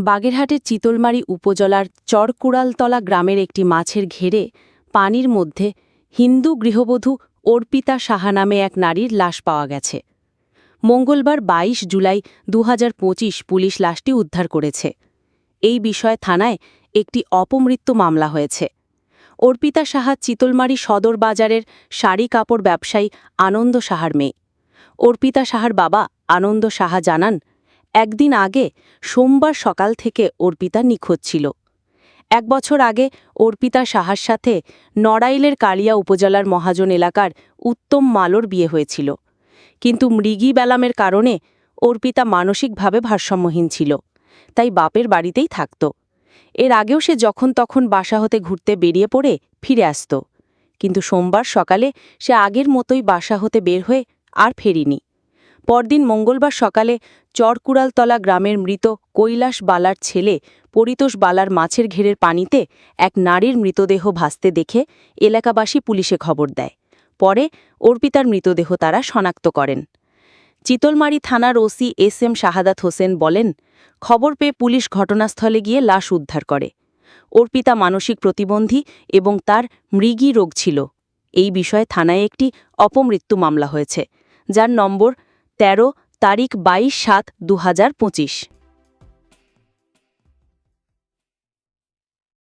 বাগেরহাটের চিতলমারি উপজেলার চরকুড়ালতলা গ্রামের একটি মাছের ঘেরে পানির মধ্যে হিন্দু গৃহবধূ অর্পিতা সাহা নামে এক নারীর লাশ পাওয়া গেছে। মঙ্গলবার ২২ জুলাই দু হাজার পঁচিশ পুলিশ লাশটি উদ্ধার করেছে। এই বিষয়ে থানায় একটি অপমৃত্যু মামলা হয়েছে। অর্পিতা সাহা চিতলমারি সদর বাজারের শাড়ি কাপড় ব্যবসায়ী আনন্দ সাহার মেয়ে। অর্পিতা সাহার বাবা আনন্দ সাহা জানান একদিন আগে সোমবার সকাল থেকে অর্পিতা নিখোঁজ ছিল। এক বছর আগে অর্পিতা সাহার সাথে নড়াইলের কালিয়া উপজেলার মহাজন এলাকার উত্তম মালোর বিয়ে হয়েছিল। কিন্তু মৃগী ব্যালামের কারণে অর্পিতা মানসিকভাবে ভারসাম্যহীন ছিল, তাই বাপের বাড়িতেই থাকত। এর আগেও সে যখন তখন বাসা হতে ঘুরতে বেরিয়ে পড়ে ফিরে আসত। কিন্তু সোমবার সকালে সে আগের মতোই বাসা হতে বের হয়ে আর ফেরিনি। পরদিন মঙ্গলবার সকালে চরকুড়ালতলা গ্রামের মৃত কৈলাস বালার ছেলে পরিতোষ বালার মাছের ঘেরের পানিতে এক নারীর মৃতদেহ ভাসতে দেখে এলাকাবাসী পুলিশে খবর দেয়। পরে অর্পিতার মৃতদেহ তারা শনাক্ত করেন। চিতলমারি থানার OC S M Shahadat Hossain বলেন, খবর পেয়ে পুলিশ ঘটনাস্থলে গিয়ে লাশ উদ্ধার করে। অর্পিতা মানসিক প্রতিবন্ধী এবং তার মৃগী রোগ ছিল। এই বিষয়ে থানায় একটি অপমৃত্যু মামলা হয়েছে, যার নম্বর ১৩ তারিখ বাইশ সাত দু